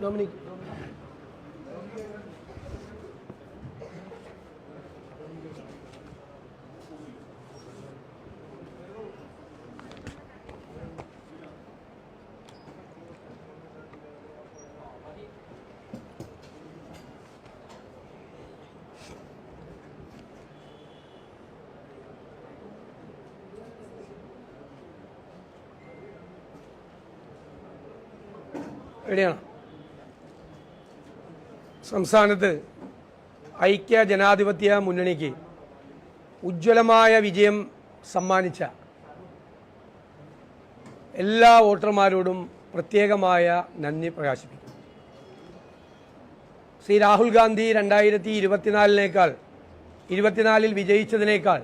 Dominic. ready സംസ്ഥാനത്ത് ഐക്യ ജനാധിപത്യ മുന്നണിക്ക് ഉജ്ജ്വലമായ വിജയം സമ്മാനിച്ച എല്ലാ വോട്ടർമാരോടും പ്രത്യേകമായ നന്ദി പ്രകാശിപ്പിക്കും ശ്രീ രാഹുൽ ഗാന്ധി രണ്ടായിരത്തി ഇരുപത്തിനാലിനേക്കാൾ ഇരുപത്തിനാലിൽ വിജയിച്ചതിനേക്കാൾ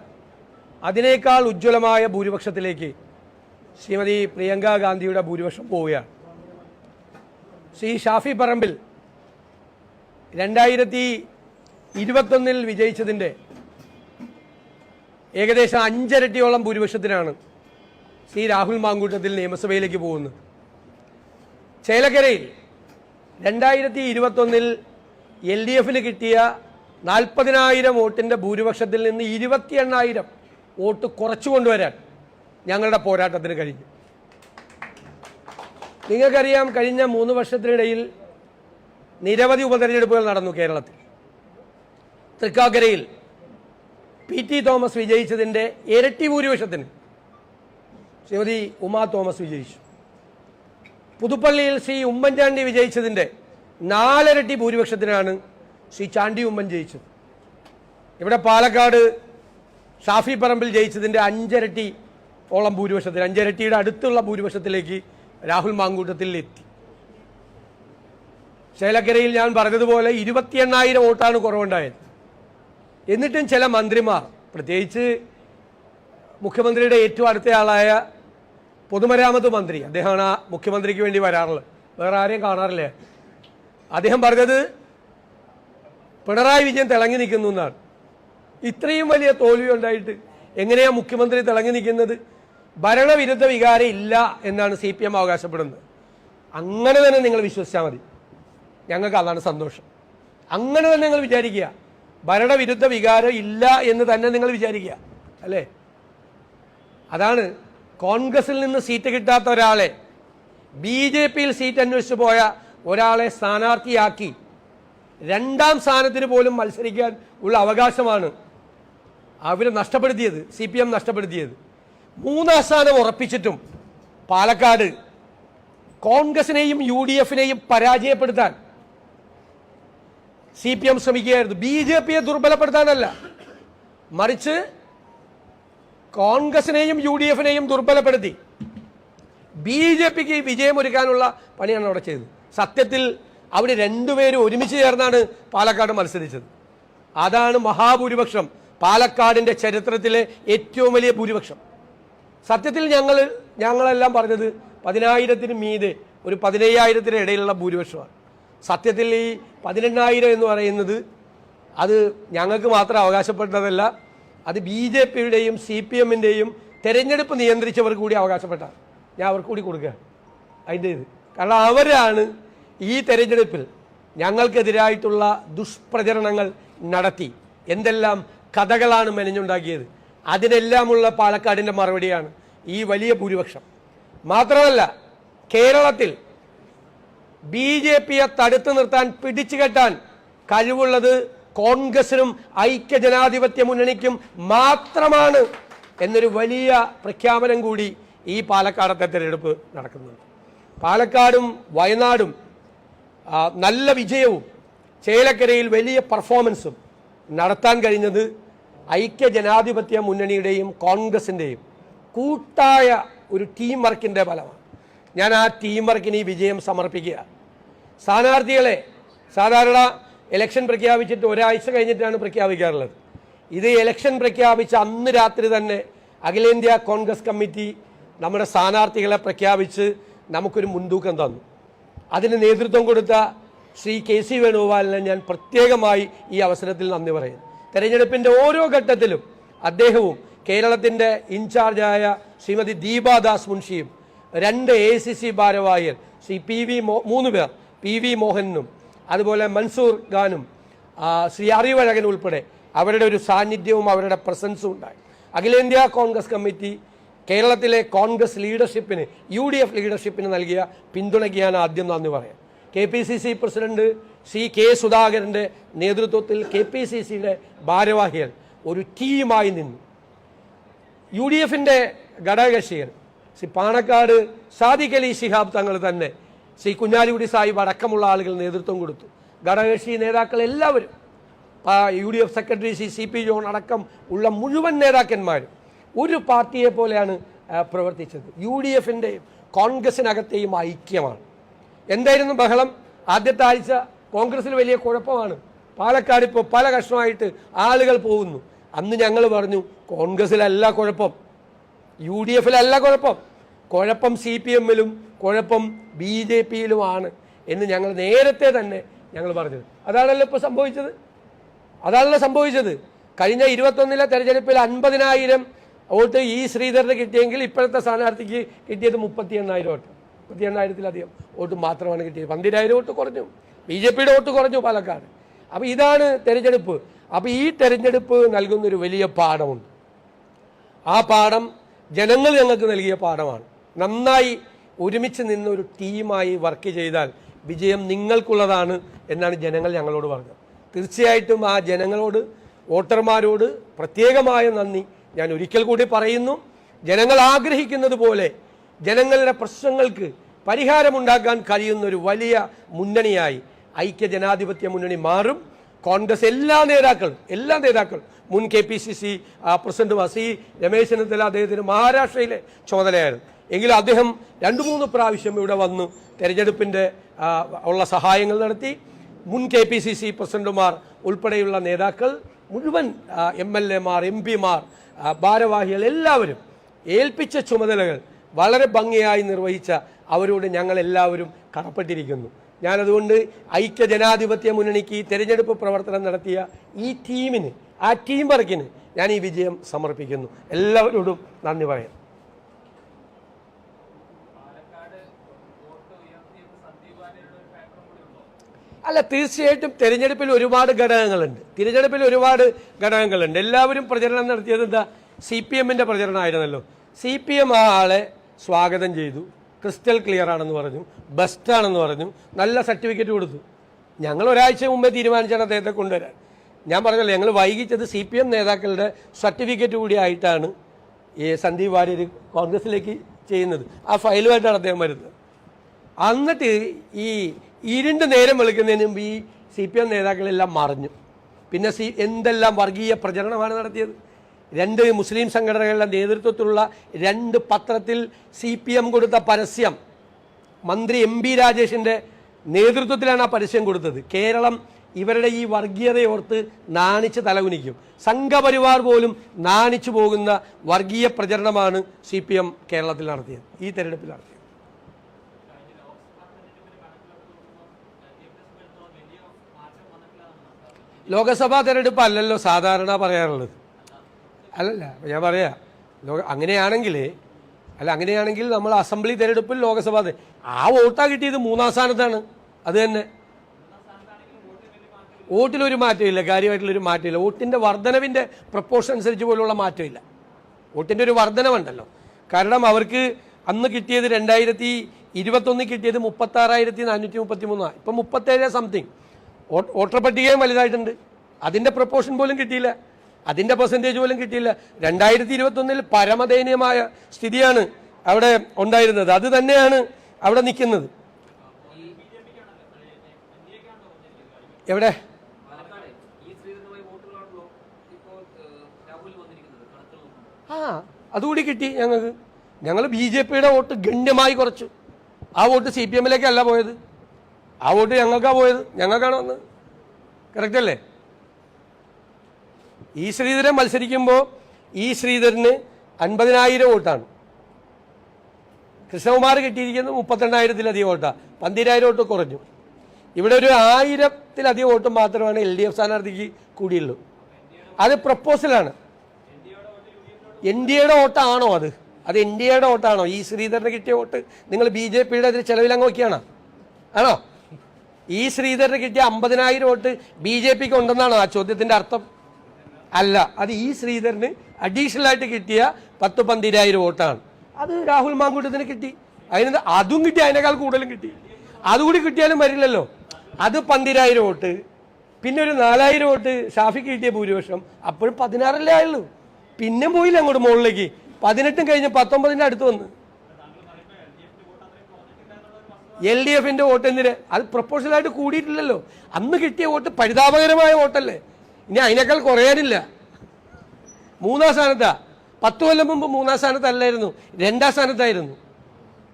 അതിനേക്കാൾ ഉജ്ജ്വലമായ ഭൂരിപക്ഷത്തിലേക്ക് ശ്രീമതി പ്രിയങ്ക ഗാന്ധിയുടെ ഭൂരിപക്ഷം പോവുകയാണ്. ശ്രീ ഷാഫി പറമ്പിൽ രണ്ടായിരത്തി ഇരുപത്തൊന്നിൽ വിജയിച്ചതിന്റെ ഏകദേശം അഞ്ചരട്ടിയോളം ഭൂരിപക്ഷത്തിനാണ് ശ്രീ രാഹുൽ മാങ്കൂട്ടത്തിൽ നിയമസഭയിലേക്ക് പോകുന്നത്. ചേലക്കരയിൽ രണ്ടായിരത്തി ഇരുപത്തൊന്നിൽ എൽ ഡി എഫിന് കിട്ടിയ നാൽപ്പതിനായിരം വോട്ടിന്റെ ഭൂരിപക്ഷത്തിൽ നിന്ന് ഇരുപത്തി എണ്ണായിരം വോട്ട് കുറച്ചു കൊണ്ടുവരാൻ ഞങ്ങളുടെ പോരാട്ടത്തിന് കഴിഞ്ഞു. നിങ്ങൾക്കറിയാം കഴിഞ്ഞ മൂന്ന് വർഷത്തിനിടയിൽ നിരവധി ഉപതെരഞ്ഞെടുപ്പുകൾ നടന്നു കേരളത്തിൽ. തൃക്കാക്കരയിൽ പി ടി തോമസ് വിജയിച്ചതിന്റെ ഇരട്ടി ഭൂരിപക്ഷത്തിന് ശ്രീമതി ഉമാ തോമസ് വിജയിച്ചു. പുതുപ്പള്ളിയിൽ ശ്രീ ഉമ്മൻചാണ്ടി വിജയിച്ചതിന്റെ നാലിരട്ടി ഭൂരിപക്ഷത്തിനാണ് ശ്രീ ചാണ്ടി ഉമ്മൻ ജയിച്ചത്. ഇവിടെ പാലക്കാട് ഷാഫി പറമ്പിൽ ജയിച്ചതിന്റെ അഞ്ചരട്ടി ഓളം ഭൂരിപക്ഷത്തിൽ അഞ്ചരട്ടിയുടെ അടുത്തുള്ള ഭൂരിപക്ഷത്തിലേക്ക് രാഹുൽ മാങ്കൂട്ടത്തിൽ എത്തി. ചേലക്കരയിൽ ഞാൻ പറഞ്ഞതുപോലെ ഇരുപത്തി എണ്ണായിരം വോട്ടാണ് കുറവുണ്ടായത്. എന്നിട്ടും ചില മന്ത്രിമാർ പ്രത്യേകിച്ച് മുഖ്യമന്ത്രിയുടെ ഏറ്റവും അടുത്ത ആളായ പൊതുമരാമത്ത് മന്ത്രി അദ്ദേഹമാണ് ആ മുഖ്യമന്ത്രിക്ക് വേണ്ടി വരാറുള്ളത്. വേറെ ആരെയും കാണാറില്ല. അദ്ദേഹം പറഞ്ഞത് പിണറായി വിജയൻ തിളങ്ങി നിൽക്കുന്നു എന്നാണ്. ഇത്രയും വലിയ തോൽവി ഉണ്ടായിട്ട് എങ്ങനെയാ മുഖ്യമന്ത്രി തിളങ്ങി നിൽക്കുന്നത്? ഭരണവിരുദ്ധ വികാരം ഇല്ല എന്നാണ് സി പി എം അവകാശപ്പെടുന്നത്. അങ്ങനെ തന്നെ നിങ്ങൾ വിശ്വസിച്ചാൽ മതി. ഞങ്ങൾക്ക് അതാണ് സന്തോഷം. അങ്ങനെ തന്നെ നിങ്ങൾ വിചാരിക്കുക. ഭരണവിരുദ്ധ വികാരം ഇല്ല എന്ന് തന്നെ നിങ്ങൾ വിചാരിക്കുക. അല്ലേ? അതാണ് കോൺഗ്രസിൽ നിന്ന് സീറ്റ് കിട്ടാത്ത ഒരാളെ ബി ജെ പിയിൽ സീറ്റ് അന്വേഷിച്ചു പോയ ഒരാളെ സ്ഥാനാർത്ഥിയാക്കി രണ്ടാം സ്ഥാനത്തിന് പോലും മത്സരിക്കാൻ ഉള്ള അവകാശമാണ് അവർ നഷ്ടപ്പെടുത്തിയത് സി പി എം നഷ്ടപ്പെടുത്തിയത്. മൂന്നാം സ്ഥാനം ഉറപ്പിച്ചിട്ടും പാലക്കാട് കോൺഗ്രസിനെയും യു ഡി എഫിനെയും പരാജയപ്പെടുത്താൻ സി പി എം ശ്രമിക്കുകയായിരുന്നു. ബി ജെ പിയെ ദുർബലപ്പെടുത്താനല്ല. മറിച്ച് കോൺഗ്രസിനെയും യു ഡി എഫിനെയും ദുർബലപ്പെടുത്തി. ബി ജെ പിക്ക് വിജയമൊരുക്കാനുള്ള പണിയാണ് അവിടെ ചെയ്തത്. സത്യത്തിൽ അവർ രണ്ടുപേരും ഒരുമിച്ച് ചേർന്നാണ് പാലക്കാട് മത്സരിച്ചത്. അതാണ് മഹാഭൂരിപക്ഷം. പാലക്കാടിന്റെ ചരിത്രത്തിലെ ഏറ്റവും വലിയ ഭൂരിപക്ഷം. സത്യത്തിൽ ഞങ്ങൾ ഞങ്ങളെല്ലാം പറഞ്ഞത് പതിനായിരത്തിന് മീതെ ഒരു പതിനയ്യായിരത്തിന് ഇടയിലുള്ള ഭൂരിപക്ഷമാണ്. സത്യത്തിൽ ഈ പതിനെണ്ണായിരം എന്ന് പറയുന്നത് അത് ഞങ്ങൾക്ക് മാത്രം അവകാശപ്പെട്ടതല്ല അത് ബി ജെ പിയുടെയും സി പി എമ്മിന്റെയും തെരഞ്ഞെടുപ്പ് നിയന്ത്രിച്ചവർക്ക് കൂടി അവകാശപ്പെട്ട. ഞാൻ അവർക്ക് കൂടി കൊടുക്കുക. അതിന്റെ ഇത്. കാരണം അവരാണ് ഈ തെരഞ്ഞെടുപ്പിൽ ഞങ്ങൾക്കെതിരായിട്ടുള്ള ദുഷ്പ്രചരണങ്ങൾ നടത്തി. എന്തെല്ലാം കഥകളാണ് മെനഞ്ഞുണ്ടാക്കിയത്. അതിനെല്ലാമുള്ള പാലക്കാടിന്റെ മറുപടിയാണ് ഈ വലിയ ഭൂരിപക്ഷം. മാത്രമല്ല കേരളത്തിൽ ബി ജെ പിയെ തടുത്തു നിർത്താൻ പിടിച്ചു കെട്ടാൻ കഴിവുള്ളത് കോൺഗ്രസിനും ഐക്യ ജനാധിപത്യ മുന്നണിക്കും മാത്രമാണ് എന്നൊരു വലിയ പ്രഖ്യാപനം കൂടി ഈ പാലക്കാടത്തെ തിരഞ്ഞെടുപ്പ് നടക്കുന്നുണ്ട്. പാലക്കാടും വയനാടും നല്ല വിജയവും ചേലക്കരയിൽ വലിയ പെർഫോമൻസും നടത്താൻ കഴിഞ്ഞത് ഐക്യ ജനാധിപത്യ മുന്നണിയുടെയും കോൺഗ്രസിന്റെയും കൂട്ടായ ഒരു ടീം വർക്കിന്റെ ഫലമാണ്. ഞാൻ ആ ടീം വർക്കിന് ഈ വിജയം സമർപ്പിക്കുക സ്ഥാനാർത്ഥികളെ സാധാരണ ഇലക്ഷൻ പ്രഖ്യാപിച്ചിട്ട് ഒരാഴ്ച കഴിഞ്ഞിട്ടാണ് പ്രഖ്യാപിക്കാറുള്ളത്. ഇത് ഇലക്ഷൻ പ്രഖ്യാപിച്ച അന്ന് രാത്രി തന്നെ അഖിലേന്ത്യാ കോൺഗ്രസ് കമ്മിറ്റി നമ്മുടെ സ്ഥാനാർത്ഥികളെ പ്രഖ്യാപിച്ച് നമുക്കൊരു മുൻതൂക്കം തന്നു. അതിന് നേതൃത്വം കൊടുത്ത ശ്രീ കെ സി വേണുഗോപാലിനെ ഞാൻ പ്രത്യേകമായി ഈ അവസരത്തിൽ നന്ദി പറയുന്നു. തെരഞ്ഞെടുപ്പിന്റെ ഓരോ ഘട്ടത്തിലും അദ്ദേഹവും കേരളത്തിന്റെ ഇൻചാർജായ ശ്രീമതി ദീപാദാസ് മുൻഷിയും രണ്ട് എ സി സി ഭാരവാഹികൾ ശ്രീ പി വി മൂന്ന് പേർ പി വി മോഹനും അതുപോലെ മൻസൂർ ഖാനും ശ്രീ അറിവഴകൻ ഉൾപ്പെടെ അവരുടെ ഒരു സാന്നിധ്യവും അവരുടെ പ്രസൻസും ഉണ്ടായി. അഖിലേന്ത്യാ കോൺഗ്രസ് കമ്മിറ്റി കേരളത്തിലെ കോൺഗ്രസ് ലീഡർഷിപ്പിന് യു ഡി എഫ് ലീഡർഷിപ്പിന് നൽകിയ പിന്തുണയ്ക്ക് ആദ്യം നന്ദി പറയാം K P C C president C K സുധാകരന്റെ നേതൃത്വത്തിൽ കെ പി സി സിയുടെ ഭാരവാഹികൾ ഒരു ടീമായി നിന്നു. യു ഡി എഫിന്റെ ഘടകകക്ഷികൾ ശ്രീ പാണക്കാട് സാദിഖ് അലി ശിഹാബ് തങ്ങൾ തന്നെ ശ്രീ കുഞ്ഞാലിക്കുടി സാഹിബ് അടക്കമുള്ള ആളുകൾ നേതൃത്വം കൊടുത്തു. ഘടകകക്ഷി നേതാക്കൾ എല്ലാവരും U D F secretary Shri C P John അടക്കം ഉള്ള മുഴുവൻ നേതാക്കന്മാരും ഒരു പാർട്ടിയെ പോലെയാണ് പ്രവർത്തിച്ചത്. യു ഡി എഫിന്റെയും കോൺഗ്രസിനകത്തെയും ഐക്യമാണ്. എന്തായിരുന്നു ബഹളം? ആദ്യത്തെ ആഴ്ച കോൺഗ്രസിൽ വലിയ കുഴപ്പമാണ്. പാലക്കാട് ഇപ്പോൾ പല കഷ്ണമായിട്ട് ആളുകൾ പോകുന്നു. അന്ന് ഞങ്ങൾ പറഞ്ഞു കോൺഗ്രസിലല്ല കുഴപ്പം. യു ഡി എഫിലല്ല കുഴപ്പം. കുഴപ്പം സി പി എമ്മിലും കുഴപ്പം ബി ജെ പിയിലുമാണ് എന്ന് ഞങ്ങൾ നേരത്തെ തന്നെ ഞങ്ങൾ പറഞ്ഞത്. അതാണല്ലോ ഇപ്പോൾ സംഭവിച്ചത്? അതാണല്ലോ സംഭവിച്ചത്. കഴിഞ്ഞ ഇരുപത്തൊന്നിലെ തെരഞ്ഞെടുപ്പിൽ അൻപതിനായിരം വോട്ട് ഈ ശ്രീധരന് കിട്ടിയെങ്കിൽ ഇപ്പോഴത്തെ സ്ഥാനാർത്ഥിക്ക് കിട്ടിയത് മുപ്പത്തി എണ്ണായിരം വോട്ട്. മുപ്പത്തി എണ്ണായിരത്തിലധികം വോട്ട് മാത്രമാണ് കിട്ടിയത്. പന്തിരായിരം വോട്ട് കുറഞ്ഞു. ബി ജെ പിയുടെ വോട്ട് കുറഞ്ഞു പാലക്കാട്. അപ്പോൾ ഇതാണ് തെരഞ്ഞെടുപ്പ്. അപ്പോൾ ഈ തെരഞ്ഞെടുപ്പ് നൽകുന്നൊരു വലിയ പാഠമുണ്ട്. ആ പാഠം ജനങ്ങൾ ഞങ്ങൾക്ക് നൽകിയ പാഠമാണ്. നന്നായി ഒരുമിച്ച് നിന്ന് ഒരു ടീമായി വർക്ക് ചെയ്താൽ വിജയം നിങ്ങൾക്കുള്ളതാണ് എന്നാണ് ജനങ്ങൾ ഞങ്ങളോട് പറഞ്ഞത്. തീർച്ചയായിട്ടും ആ ജനങ്ങളോട് വോട്ടർമാരോട് പ്രത്യേകമായ നന്ദി ഞാൻ ഒരിക്കൽ കൂടി പറയുന്നു. ജനങ്ങൾ ആഗ്രഹിക്കുന്നത് പോലെ ജനങ്ങളുടെ പ്രശ്നങ്ങൾക്ക് പരിഹാരമുണ്ടാക്കാൻ കഴിയുന്ന ഒരു വലിയ മുന്നണിയായി ഐക്യ ജനാധിപത്യ മുന്നണി മാറും. കോൺഗ്രസ് എല്ലാ നേതാക്കളും എല്ലാ നേതാക്കളും മുൻ K P C C president വസി Ramesh Chennithala അദ്ദേഹത്തിന് മഹാരാഷ്ട്രയിലെ ചുമതലയായിരുന്നു. എങ്കിലും അദ്ദേഹം രണ്ട് മൂന്ന് പ്രാവശ്യം ഇവിടെ വന്ന് തെരഞ്ഞെടുപ്പിന്റെ ഉള്ള സഹായങ്ങൾ നടത്തി. മുൻ കെ പി സി സി പ്രസിഡന്റുമാർ ഉൾപ്പെടെയുള്ള നേതാക്കൾ മുഴുവൻ എം എൽ എമാർ എം പിമാർ ഭാരവാഹികൾ എല്ലാവരും ഏൽപ്പിച്ച ചുമതലകൾ വളരെ ഭംഗിയായി നിർവഹിച്ച അവരോട് ഞങ്ങളെല്ലാവരും കടപ്പെട്ടിരിക്കുന്നു. ഞാനതുകൊണ്ട് ഐക്യ ജനാധിപത്യ മുന്നണിക്ക് തെരഞ്ഞെടുപ്പ് പ്രവർത്തനം നടത്തിയ ഈ ടീമിന് ആ ടീം വർക്കിന് ഞാൻ ഈ വിജയം സമർപ്പിക്കുന്നു. എല്ലാവരോടും നന്ദി പറയാം. അല്ല തീർച്ചയായിട്ടും തിരഞ്ഞെടുപ്പിൽ ഒരുപാട് ഘടകങ്ങളുണ്ട്. തിരഞ്ഞെടുപ്പിൽ ഒരുപാട് ഘടകങ്ങളുണ്ട്. എല്ലാവരും പ്രചരണം നടത്തിയത് എന്താ? സി പി എമ്മിന്റെ പ്രചരണമായിരുന്നല്ലോ. സി പി എം ആ ആളെ സ്വാഗതം ചെയ്തു. ക്രിസ്റ്റൽ ക്ലിയർ ആണെന്ന് പറഞ്ഞു. ബെസ്റ്റ് ആണെന്ന് പറഞ്ഞു. നല്ല സർട്ടിഫിക്കറ്റ് കൊടുത്തു. ഞങ്ങൾ ഒരാഴ്ച മുമ്പേ തീരുമാനിച്ചാണ് അദ്ദേഹത്തെ കൊണ്ടുവരാൻ. ഞാൻ പറഞ്ഞല്ലോ ഞങ്ങൾ വൈകിച്ചത് സി പി എം നേതാക്കളുടെ സർട്ടിഫിക്കറ്റ് കൂടി ആയിട്ടാണ് ഈ സന്ദീപ് വാര്യർ കോൺഗ്രസിലേക്ക് ചെയ്യുന്നത്. ആ ഫയലുമായിട്ടാണ് അദ്ദേഹം വരുന്നത്. എന്നിട്ട് ഈ ഇരുണ്ട് നേരം വെളുക്കുന്നതിന് മുമ്പ് ഈ സി പി എം നേതാക്കളെല്ലാം മറിഞ്ഞു. പിന്നെ സി എന്തെല്ലാം വർഗീയ പ്രചരണമാണ് നടത്തിയത്? രണ്ട് മുസ്ലിം സംഘടനകളുടെ നേതൃത്വത്തിലുള്ള രണ്ട് പത്രത്തിൽ സി പി എം കൊടുത്ത പരസ്യം മന്ത്രി എം പി രാജേഷിന്റെ നേതൃത്വത്തിലാണ് ആ പരസ്യം കൊടുത്തത്. കേരളം ഇവരുടെ ഈ വർഗീയതയോർത്ത് നാണിച്ച് തലകുനിക്കും. സംഘപരിവാർ പോലും നാണിച്ചു പോകുന്ന വർഗീയ പ്രചരണമാണ് സി പി എം കേരളത്തിൽ നടത്തിയത്. ഈ തെരഞ്ഞെടുപ്പിൽ നടത്തിയത്. ലോകസഭാ തെരഞ്ഞെടുപ്പ് അല്ലല്ലോ സാധാരണ പറയാറുള്ളത്. അല്ലല്ല ഞാൻ പറയാ. ലോക അങ്ങനെയാണെങ്കിൽ അല്ല അങ്ങനെയാണെങ്കിൽ നമ്മൾ അസംബ്ലി തെരഞ്ഞെടുപ്പിൽ ലോകസഭാ ആ വോട്ടാ കിട്ടിയത് മൂന്നാം സ്ഥാനത്താണ്. അത് തന്നെ. വോട്ടിലൊരു മാറ്റമില്ല കാര്യമായിട്ടുള്ളൊരു മാറ്റമില്ല. വോട്ടിന്റെ വർധനവിന്റെ പ്രപ്പോഷൻ അനുസരിച്ച് പോലുള്ള മാറ്റമില്ല. വോട്ടിന്റെ ഒരു വർധനവുണ്ടല്ലോ. കാരണം അവർക്ക് അന്ന് കിട്ടിയത് രണ്ടായിരത്തി ഇരുപത്തൊന്നിൽ കിട്ടിയത് മുപ്പത്താറായിരത്തി നാനൂറ്റി മുപ്പത്തി മൂന്നാണ് ഇപ്പം മുപ്പത്തേഴ് സംതിങ് വോട്ടർ പട്ടികയും വലുതായിട്ടുണ്ട്. അതിന്റെ പ്രപ്പോർഷൻ പോലും കിട്ടിയില്ല. അതിന്റെ പെർസെന്റേജ് പോലും കിട്ടിയില്ല. രണ്ടായിരത്തി ഇരുപത്തൊന്നിൽ പരമദയനീയമായ സ്ഥിതിയാണ് അവിടെ ഉണ്ടായിരുന്നത്. അത് തന്നെയാണ് അവിടെ നിൽക്കുന്നത്. എവിടെ? ആ അതുകൂടി കിട്ടി ഞങ്ങൾക്ക്. ഞങ്ങൾ ബി ജെ പിയുടെ വോട്ട് ഗണ്യമായി കുറച്ചു. ആ വോട്ട് സി പി എമ്മിലേക്കല്ല പോയത്. ആ വോട്ട് ഞങ്ങൾക്കാണ് പോയത്? ഞങ്ങൾക്കാണ് വന്നത്. കറക്റ്റ് അല്ലേ? ഈ ശ്രീധരൻ മത്സരിക്കുമ്പോൾ ഈ ശ്രീധരന് അൻപതിനായിരം വോട്ടാണ്. കൃഷ്ണകുമാർ കിട്ടിയിരിക്കുന്നത് മുപ്പത്തിരണ്ടായിരത്തിലധികം വോട്ടാണ് പന്തിരായിരം വോട്ട് കുറഞ്ഞു. ഇവിടെ ഒരു ആയിരത്തിലധികം വോട്ട് മാത്രമാണ് എൽ ഡി എഫ് സ്ഥാനാർത്ഥിക്ക് കൂടിയുള്ളൂ. അത് പ്രപ്പോസലാണ് എൻ ഡി എയുടെ വോട്ടാണോ അത്? അത് എൻ ഡി എയുടെ വോട്ടാണോ? ഈ ശ്രീധരന് കിട്ടിയ വോട്ട് നിങ്ങൾ ബി ജെ പിയുടെ അതിൽ ചെലവിലങ്ങ് നോക്കിയാണോ ആണോ? ഈ ശ്രീധരന് കിട്ടിയ അമ്പതിനായിരം വോട്ട് ബി ജെ പിക്ക് ഉണ്ടെന്നാണോ ആ ചോദ്യത്തിന്റെ അർത്ഥം? അല്ല അത് ഈ ശ്രീധരന് അഡീഷണൽ ആയിട്ട് കിട്ടിയ പത്ത് പന്തിരായിരം വോട്ടാണ്. അത് രാഹുൽ മാങ്കൂട്ടത്തിന് കിട്ടി. അതിന് അതും കിട്ടി അതിനേക്കാൾ കൂടുതലും കിട്ടി. അതുകൂടി കിട്ടിയാലും വരില്ലല്ലോ. അത് പന്തിരായിരം വോട്ട്. പിന്നെ ഒരു നാലായിരം വോട്ട് ഷാഫിക്ക് കിട്ടിയ ഭൂരിപക്ഷം അപ്പോഴും പതിനാറല്ലേ ആയുള്ളൂ. പിന്നെ പോയില്ല അങ്ങോട്ട് മുകളിലേക്ക്. പതിനെട്ടും കഴിഞ്ഞ് പത്തൊമ്പതിന്റെ അടുത്ത് വന്ന്. എൽ ഡി എഫിന്റെ വോട്ട് എന്തിന് അത് പ്രൊപ്പോഷണൽ ആയിട്ട് കൂടിയിട്ടില്ലല്ലോ. അന്ന് കിട്ടിയ വോട്ട് പരിതാപകരമായ വോട്ടല്ലേ. ഇനി അതിനേക്കാൾ കുറയാനില്ല. മൂന്നാം സ്ഥാനത്താ. പത്ത് കൊല്ലം മുമ്പ് മൂന്നാം സ്ഥാനത്തല്ലായിരുന്നു. രണ്ടാം സ്ഥാനത്തായിരുന്നു.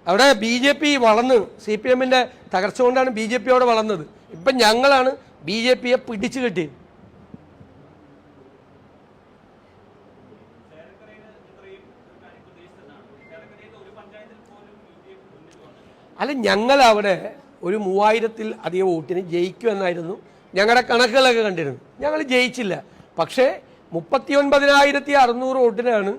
അവിടെ ബി ജെ പി വളർന്നു സി പി എമ്മിന്റെ തകർച്ച കൊണ്ടാണ് ബി ജെ പി അവിടെ വളർന്നത്. ഇപ്പം ഞങ്ങളാണ് ബി ജെ പിയെ പിടിച്ചു കെട്ടിയത്. അല്ല ഞങ്ങൾ അവിടെ ഒരു മൂവായിരത്തിൽ അധികം വോട്ടിന് ജയിക്കുമെന്നായിരുന്നു. ഞങ്ങളുടെ കണക്കുകളൊക്കെ കണ്ടിരുന്നു. ഞങ്ങൾ ജയിച്ചില്ല. പക്ഷേ മുപ്പത്തി ഒൻപതിനായിരത്തി അറുന്നൂറ് വോട്ടിനാണ്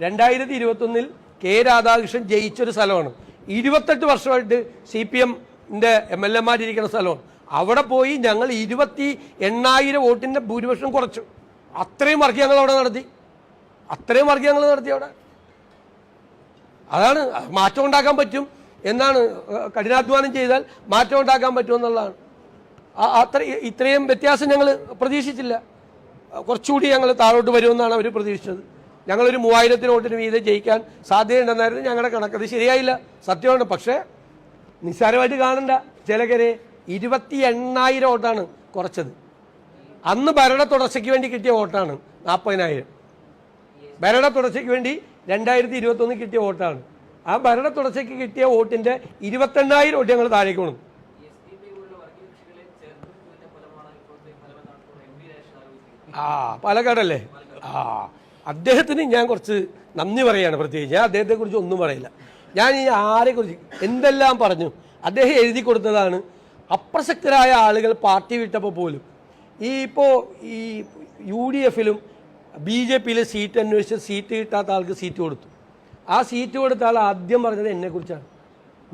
രണ്ടായിരത്തി ഇരുപത്തൊന്നിൽ കെ രാധാകൃഷ്ണൻ ജയിച്ചൊരു സ്ഥലമാണ്. ഇരുപത്തെട്ട് വർഷമായിട്ട് സി പി എമ്മിന്റെ എം എൽ എമാരിരിക്കുന്ന സ്ഥലമാണ്. അവിടെ പോയി ഞങ്ങൾ ഇരുപത്തി എണ്ണായിരം വോട്ടിന്റെ ഭൂരിപക്ഷം കുറച്ചു. അത്രയും വർക്ക് ഞങ്ങൾ അവിടെ നടത്തി. അത്രയും വർക്ക് ഞങ്ങൾ നടത്തി അവിടെ. അതാണ് മാറ്റം ഉണ്ടാക്കാൻ പറ്റും. എന്നാണ് ഏഹ്, കഠിനാധ്വാനം ചെയ്താൽ മാറ്റം ഉണ്ടാക്കാൻ പറ്റുമെന്നുള്ളതാണ് അത്ര ഇത്രയും വ്യത്യാസം ഞങ്ങൾ പ്രതീക്ഷിച്ചില്ല. കുറച്ചുകൂടി ഞങ്ങൾ താഴോട്ട് വരുമെന്നാണ് അവർ പ്രതീക്ഷിച്ചത്. ഞങ്ങളൊരു മൂവായിരത്തിന് വോട്ടിന് വീതെ ജയിക്കാൻ സാധ്യതയുണ്ടെന്നായിരുന്നു ഞങ്ങളുടെ കണക്ക്. അത് ശരിയായില്ല സത്യമാണ്. പക്ഷേ നിസ്സാരമായിട്ട് കാണണ്ട. ചിലകരെ ഇരുപത്തി എണ്ണായിരം വോട്ടാണ് കുറച്ചത്. അന്ന് ഭരണ തുടർച്ചയ്ക്ക് വേണ്ടി കിട്ടിയ വോട്ടാണ് നാൽപ്പതിനായിരം ഭരണ തുടർച്ചയ്ക്ക് വേണ്ടി രണ്ടായിരത്തി ഇരുപത്തൊന്ന് കിട്ടിയ വോട്ടാണ്. ആ ഭരണ തുടർച്ചയ്ക്ക് കിട്ടിയ വോട്ടിന്റെ ഇരുപത്തെണ്ണായിരം വോട്ട് ഞങ്ങൾ താഴേക്ക് കൊണ്ടു ആ പാലക്കാടല്ലേ? ആ അദ്ദേഹത്തിന് ഞാൻ കുറച്ച് നന്ദി പറയാണ് പ്രത്യേകിച്ച്. ഞാൻ അദ്ദേഹത്തെ കുറിച്ച് ഒന്നും പറയില്ല. ഞാൻ ഈ ആരെ കുറിച്ച് എന്തെല്ലാം പറഞ്ഞു അദ്ദേഹം എഴുതി കൊടുത്തതാണ്. അപ്രസക്തരായ ആളുകൾ പാർട്ടി വിട്ടപ്പോൾ പോലും. ഈ ഇപ്പോൾ ഈ യു ഡി എഫിലും ബി ജെ പിയിൽ സീറ്റ് അന്വേഷിച്ച് സീറ്റ് കിട്ടാത്ത ആൾക്ക് സീറ്റ് കൊടുത്തു. ആ സീറ്റ് കൊടുത്ത ആൾ ആദ്യം പറഞ്ഞത് എന്നെക്കുറിച്ചാണ്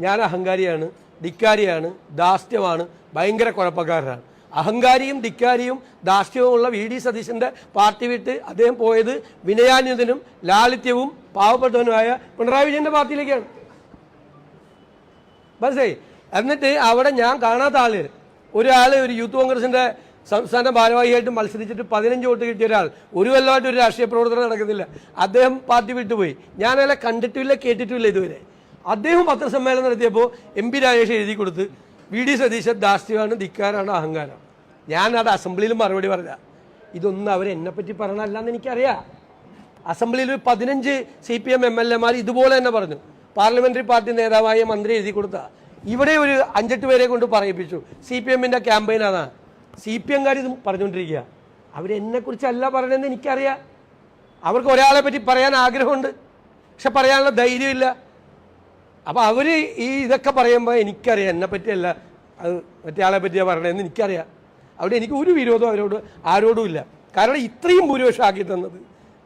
ഞാൻ അഹങ്കാരിയാണ് ധിക്കാരിയാണ് ദാസ്യമാണ് ഭയങ്കര കുഴപ്പക്കാരനാണ്. അഹങ്കാരിയും ധിക്കാരിയും ദാസ്യവുമുള്ള വി ഡി സതീശന്റെ പാർട്ടി വിട്ട് അദ്ദേഹം പോയത് വിനയാന്യതനും ലാളിത്യവും പാവപ്പെട്ടവനുമായ പിണറായി വിജയന്റെ പാർട്ടിയിലേക്കാണ്. മനസ്സിലായി? എന്നിട്ട് അവിടെ ഞാൻ കാണാത്ത ആൾ ഒരാൾ ഒരു യൂത്ത് കോൺഗ്രസിന്റെ സംസ്ഥാന ഭാരവാഹിയായിട്ട് മത്സരിച്ചിട്ട് പതിനഞ്ച് വോട്ട് കിട്ടിയ ഒരാൾ ഒരു കൊല്ലമായിട്ട് ഒരു രാഷ്ട്രീയ പ്രവർത്തനം നടക്കുന്നില്ല. അദ്ദേഹം പാർട്ടി വിട്ടുപോയി. ഞാൻ അയാളെ കണ്ടിട്ടില്ല കേട്ടിട്ടില്ല ഇതുവരെ. അദ്ദേഹം പത്രസമ്മേളനം നടത്തിയപ്പോൾ എം പി രാജേഷ് എഴുതി കൊടുത്ത് വി. ഡി. സതീശൻ ദാസ്യമാണ് ധിക്കാരാണ് അഹങ്കാരം. ഞാൻ അത് അസംബ്ലിയിൽ മറുപടി പറഞ്ഞ ഇതൊന്നും അവർ എന്നെ പറ്റി പറഞ്ഞല്ലെന്ന് എനിക്കറിയാം. അസംബ്ലിയിൽ പതിനഞ്ച് C P M M L എമാർ ഇതുപോലെ തന്നെ പറഞ്ഞു. പാർലമെന്ററി പാർട്ടി നേതാവായ മന്ത്രി എഴുതി കൊടുത്ത. ഇവിടെ ഒരു അഞ്ചെട്ട് പേരെ കൊണ്ട് പറയിപ്പിച്ചു. സി പി എമ്മിന്റെ ക്യാമ്പയിൻ അതാണ് സി പി എംകാർ ഇത് പറഞ്ഞുകൊണ്ടിരിക്കുക. അവരെന്നെ കുറിച്ചല്ല പറയണമെന്ന് എനിക്കറിയാം. അവർക്ക് ഒരാളെ പറ്റി പറയാൻ ആഗ്രഹമുണ്ട്. പക്ഷെ പറയാനുള്ള ധൈര്യമില്ല. അപ്പോൾ അവർ ഈ ഇതൊക്കെ പറയുമ്പോൾ എനിക്കറിയാം. എന്നെ പറ്റിയല്ല അത് മറ്റേ ആളെ പറ്റിയാണ് പറയണതെന്ന് എനിക്കറിയാം. അവിടെ എനിക്ക് ഒരു വിരോധം അവരോട് ആരോടും ഇല്ല കാരണം ഇത്രയും ഭൂരിപക്ഷം ആക്കി തന്നത്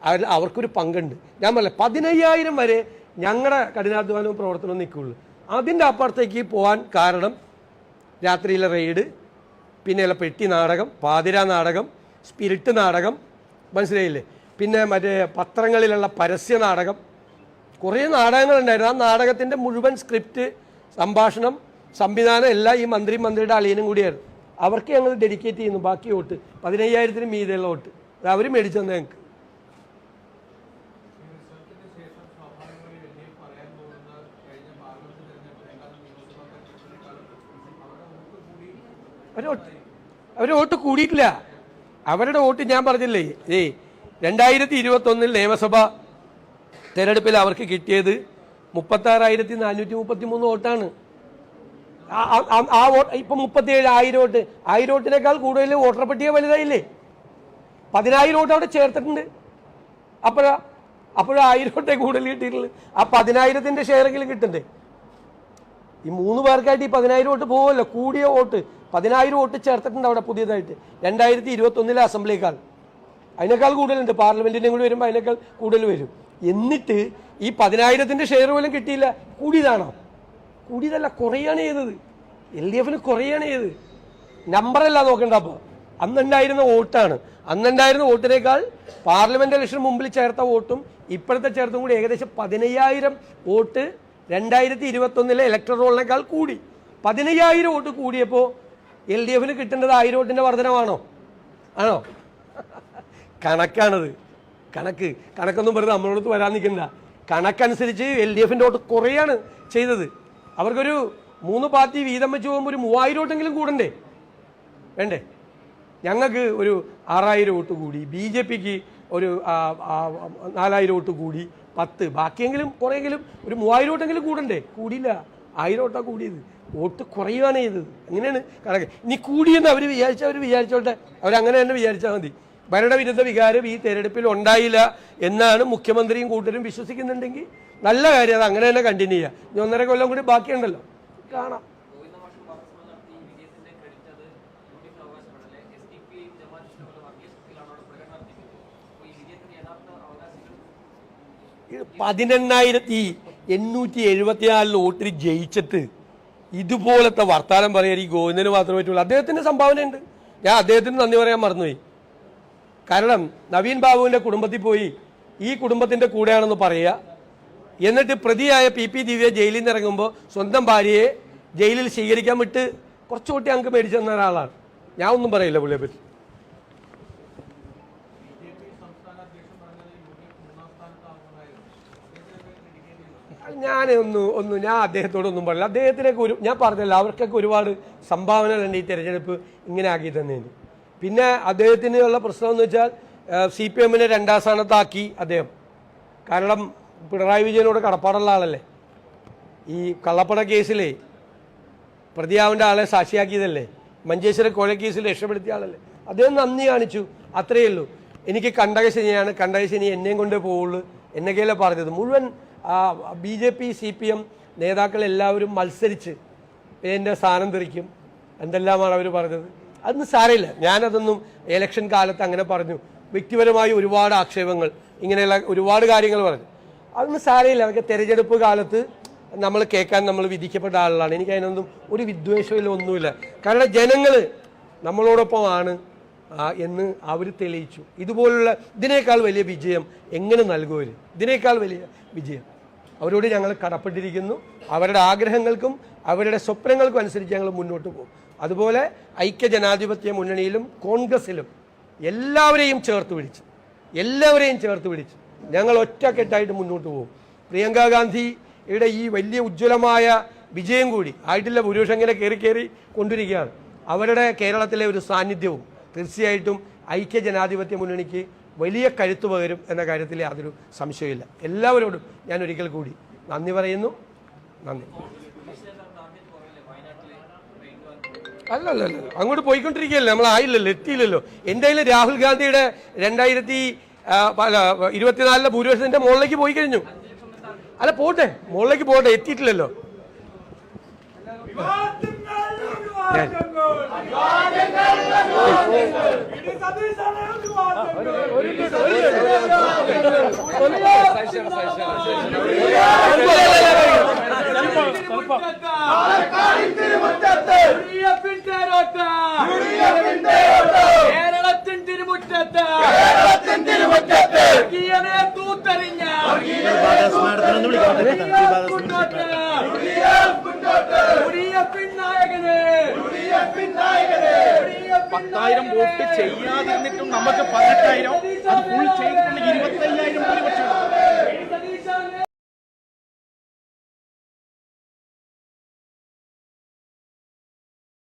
അവർ അവർക്കൊരു പങ്കുണ്ട്. ഞാൻ പറഞ്ഞില്ല പതിനയ്യായിരം വരെ ഞങ്ങളുടെ കഠിനാധ്വാനവും പ്രവർത്തനവും നിൽക്കുകയുള്ളൂ അതിന്റെ അപ്പുറത്തേക്ക് പോകാൻ കാരണം രാത്രിയിലെ റെയ്ഡ് പിന്നെ പെട്ടി നാടകം പാതിര നാടകം സ്പിരിറ്റ് നാടകം മനസ്സിലായില്ലേ? പിന്നെ മറ്റേ പത്രങ്ങളിലുള്ള പരസ്യ നാടകം. കുറേ നാടകങ്ങളുണ്ടായിരുന്നു. ആ നാടകത്തിന്റെ മുഴുവൻ സ്ക്രിപ്റ്റ് സംഭാഷണം സംവിധാനം എല്ലാം ഈ മന്ത്രി മന്ത്രിയുടെ അളിയനും കൂടിയായിരുന്നു. അവർക്ക് ഞങ്ങൾ ഡെഡിക്കേറ്റ് ചെയ്യുന്നു. ബാക്കി വോട്ട്. പതിനയ്യായിരത്തിന് മീതെയുള്ള വോട്ട്. അത് അവർ മേടിച്ചു തന്നെ ഞങ്ങൾക്ക്. അവർ വോട്ട് കൂടിയിട്ടില്ല. അവരുടെ വോട്ട് ഞാൻ പറഞ്ഞില്ലേ ഏയ് രണ്ടായിരത്തി ഇരുപത്തൊന്നിൽ നിയമസഭ തെരഞ്ഞെടുപ്പിൽ അവർക്ക് കിട്ടിയത് മുപ്പത്താറായിരത്തി നാനൂറ്റി മുപ്പത്തി മൂന്ന് വോട്ടാണ് ആ- വോട്ട് ഇപ്പം മുപ്പത്തിയേഴ് ആയിരം വോട്ട്. ആയിരം വോട്ടിനേക്കാൾ കൂടുതൽ വോട്ടർ പട്ടിക വലുതായില്ലേ? പതിനായിരം വോട്ട് അവിടെ ചേർത്തിട്ടുണ്ട്. അപ്പോഴാ അപ്പോഴാ ആയിരം വോട്ടേ കൂടുതൽ കിട്ടിയിട്ടുള്ളൂ ആ പതിനായിരത്തിന്റെ ഷെയറെങ്കിലും കിട്ടണ്ടേ? ഈ മൂന്ന് പേർക്കായിട്ട് ഈ പതിനായിരം വോട്ട് പോകുമല്ലോ കൂടിയ വോട്ട്. പതിനായിരം വോട്ട് ചേർത്തിട്ടുണ്ട് അവിടെ പുതിയതായിട്ട്. രണ്ടായിരത്തി ഇരുപത്തി ഒന്നിലെ അസംബ്ലിക്കാൾ അതിനേക്കാൾ കൂടുതലുണ്ട്. പാർലമെന്റിനും കൂടി വരുമ്പോൾ അതിനേക്കാൾ കൂടുതൽ വരും. എന്നിട്ട് ഈ പതിനായിരത്തിന്റെ ഷെയർ പോലും കിട്ടിയില്ല. കൂടിയതാണോ? കൂടിയതല്ല കുറയാണ് ചെയ്തത്. എൽ ഡി എഫിന് കുറയാണ് ചെയ്തത്. നമ്പറല്ല നോക്കണ്ട അപ്പോൾ അന്നുണ്ടായിരുന്ന വോട്ടാണ്. അന്നുണ്ടായിരുന്ന വോട്ടിനേക്കാൾ പാർലമെന്റ് ഇലക്ഷന് മുമ്പിൽ ചേർത്ത വോട്ടും ഇപ്പോഴത്തെ ചേർത്തും കൂടി ഏകദേശം പതിനയ്യായിരം വോട്ട് രണ്ടായിരത്തി ഇരുപത്തൊന്നിലെ ഇലക്ട്രൽ റോളിനേക്കാൾ കൂടി. പതിനയ്യായിരം വോട്ട് കൂടിയപ്പോൾ എൽ ഡി എഫിന് കിട്ടേണ്ടത് ആയിരം വോട്ടിന്റെ വർധനമാണോ? ആണോ? കണക്കാണത്. കണക്ക്. കണക്കൊന്നും വെറുതെ നമ്മളോട് വരാൻ നിൽക്കണ്ട. കണക്കനുസരിച്ച് എൽ ഡി എഫിന്റെ വോട്ട് കുറയാണ് ചെയ്തത്. അവർക്കൊരു മൂന്ന് പാർട്ടി വീതം വെച്ച് പോകുമ്പോൾ ഒരു മൂവായിരം വോട്ടെങ്കിലും കൂടണ്ടേ? വേണ്ടേ? ഞങ്ങൾക്ക് ഒരു ആറായിരം വോട്ട് കൂടി ബി ജെ പിക്ക് ഒരു നാലായിരം വോട്ട് കൂടി പത്ത്. ബാക്കിയെങ്കിലും കുറേയെങ്കിലും ഒരു മൂവായിരം വോട്ടെങ്കിലും കൂടണ്ടേ? കൂടിയില്ല ആയിരം വോട്ടാണ് കൂടിയത്. വോട്ട് കുറയുകയാണ് ചെയ്തത്. അങ്ങനെയാണ് കണക്ക്? ഇനി കൂടിയെന്ന് അവർ വിചാരിച്ചാൽ അവർ വിചാരിച്ചോട്ടെ. അവരങ്ങനെ തന്നെ വിചാരിച്ചാൽ മതി. ഭരണവിരുദ്ധ വികാരം ഈ തെരഞ്ഞെടുപ്പിൽ ഉണ്ടായില്ല എന്നാണ് മുഖ്യമന്ത്രിയും കൂട്ടരും വിശ്വസിക്കുന്നുണ്ടെങ്കിൽ നല്ല കാര്യം. അത് അങ്ങനെ തന്നെ കണ്ടിന്യൂ ചെയ്യുക ഇനി ഒന്നര കൊല്ലം കൂടി ബാക്കിയുണ്ടല്ലോ. കാണാം. പതിനെണ്ണായിരത്തി എണ്ണൂറ്റി എഴുപത്തിനാലിൽ വോട്ടിൽ ജയിച്ചിട്ട് ഇതുപോലത്തെ വർത്താനം പറയാൻ ഈ ഗോവിന്ദന് മാത്രമേ പറ്റുള്ളൂ. അദ്ദേഹത്തിന്റെ സംഭാവന ഉണ്ട് ഞാൻ അദ്ദേഹത്തിന് നന്ദി പറയാൻ മറന്നുപോയി. കാരണം നവീൻ ബാബുവിന്റെ കുടുംബത്തിൽ പോയി ഈ കുടുംബത്തിന്റെ കൂടെയാണെന്ന് പറയുക. എന്നിട്ട് പ്രതിയായ പി പി ദിവ്യ ജയിലിൽ നിന്ന് ഇറങ്ങുമ്പോൾ സ്വന്തം ഭാര്യയെ ജയിലിൽ സ്വീകരിക്കാൻ വിട്ട് കുറച്ച് കൂട്ടി അങ്ങ് മേടിച്ചു തന്ന ഒരാളാണ്. ഞാൻ ഒന്നും പറയില്ല പുള്ളിയെ പറ്റി. ഞാൻ ഒന്ന് ഞാൻ അദ്ദേഹത്തോടൊന്നും പറയില്ല. അദ്ദേഹത്തിനൊക്കെ ഒരു ഞാൻ പറഞ്ഞല്ലോ അവർക്കൊക്കെ ഒരുപാട് സംഭാവനകളുണ്ട് ഈ തെരഞ്ഞെടുപ്പ് ഇങ്ങനെ ആക്കി തന്നതിന് പിന്നെ അദ്ദേഹത്തിന് ഉള്ള പ്രശ്നം എന്ന് വെച്ചാൽ സി പി എമ്മിനെ രണ്ടാം സ്ഥാനത്താക്കി അദ്ദേഹം. കാരണം പിണറായി വിജയനോട് കടപ്പാടുള്ള ആളല്ലേ? ഈ കള്ളപ്പട കേസിലെ പ്രതിയാവിന്റെ ആളെ സാക്ഷിയാക്കിയതല്ലേ? മഞ്ചേശ്വര കൊലക്കേസിൽ രക്ഷപ്പെടുത്തിയ ആളല്ലേ? അദ്ദേഹം നന്ദി കാണിച്ചു. അത്രയേ ഉള്ളൂ. എനിക്ക് കണ്ടകശനിയാണ് കണ്ടകശനി എന്നെയും കൊണ്ടേ പോവുള്ളൂ. എന്നൊക്കെയല്ലേ പറഞ്ഞത്. മുഴുവൻ B J P C P M നേതാക്കൾ എല്ലാവരും മത്സരിച്ച് എന്റെ സ്ഥാനം തെറിക്കും. എന്തെല്ലാമാണ് അവർ പറഞ്ഞത്? അതൊന്നും സാരമില്ല. ഞാനതൊന്നും ഇലക്ഷൻ കാലത്ത് അങ്ങനെ പറഞ്ഞു. വ്യക്തിപരമായി ഒരുപാട് ആക്ഷേപങ്ങൾ ഇങ്ങനെയുള്ള ഒരുപാട് കാര്യങ്ങൾ പറഞ്ഞു. അതൊന്നും സാരമില്ല. അതൊക്കെ തെരഞ്ഞെടുപ്പ് കാലത്ത് നമ്മൾ കേൾക്കാൻ നമ്മൾ വിധിക്കപ്പെട്ട ആളുകളാണ് എനിക്ക് അതിനൊന്നും ഒരു വിദ്വേഷമില്ല ഒന്നുമില്ല. കാരണം ജനങ്ങൾ നമ്മളോടൊപ്പമാണ് എന്ന് അവർ തെളിയിച്ചു. ഇതുപോലുള്ള ഇതിനേക്കാൾ വലിയ വിജയം എങ്ങനെ നൽകുമോ ഇതിനേക്കാൾ വലിയ വിജയം. അവരോട് ഞങ്ങൾ കടപ്പെട്ടിരിക്കുന്നു. അവരുടെ ആഗ്രഹങ്ങൾക്കും അവരുടെ സ്വപ്നങ്ങൾക്കും അനുസരിച്ച് ഞങ്ങൾ മുന്നോട്ട് പോകും. അതുപോലെ ഐക്യ ജനാധിപത്യ മുന്നണിയിലും കോൺഗ്രസിലും എല്ലാവരെയും ചേർത്ത് പിടിച്ച് എല്ലാവരെയും ചേർത്ത് പിടിച്ച് ഞങ്ങൾ ഒറ്റക്കെട്ടായിട്ട് മുന്നോട്ട് പോകും. പ്രിയങ്ക ഗാന്ധിയുടെ ഈ വലിയ ഉജ്ജ്വലമായ വിജയം കൂടി ആയിട്ടില്ല ഭൂരിപക്ഷം കയറി കയറി കൊണ്ടിരിക്കുകയാണ്. അവരുടെ കേരളത്തിലെ ഒരു സാന്നിധ്യവും തീർച്ചയായിട്ടും ഐക്യ ജനാധിപത്യ മുന്നണിക്ക് വലിയ കരുത്ത് പകരും എന്ന കാര്യത്തിൽ യാതൊരു സംശയമില്ല എല്ലാവരോടും ഞാൻ ഒരിക്കൽ കൂടി നന്ദി പറയുന്നു. നന്ദി. അല്ല അല്ല അല്ല അങ്ങോട്ട് പോയിക്കൊണ്ടിരിക്കുകയല്ലേ? നമ്മൾ ആയില്ലല്ലോ എത്തിയില്ലല്ലോ. എന്തായാലും രാഹുൽ ഗാന്ധിയുടെ രണ്ടായിരത്തി ഇരുപത്തിനാലിലെ ഭൂരിപക്ഷത്തിന്റെ മുകളിലേക്ക് പോയി കഴിഞ്ഞു. അല്ല പോട്ടെ. മുകളിലേക്ക് പോട്ടെ എത്തിയിട്ടില്ലല്ലോ. കേരളത്തിൽ തിരുമുറ്റത്ത്. കേരളത്തിൻ തിരുമുറ്റത്ത്. വർഗീയനെ തൂത്തെറിഞ്ഞ. പത്തായിരം വോട്ട് ചെയ്യാതിരുന്നിട്ടും നമുക്ക് പതിനെട്ടായിരം. അത് ഫുൾ ചെയ്തിട്ടുണ്ട് ഇരുപത്തയ്യായിരം ഭൂരിപക്ഷം.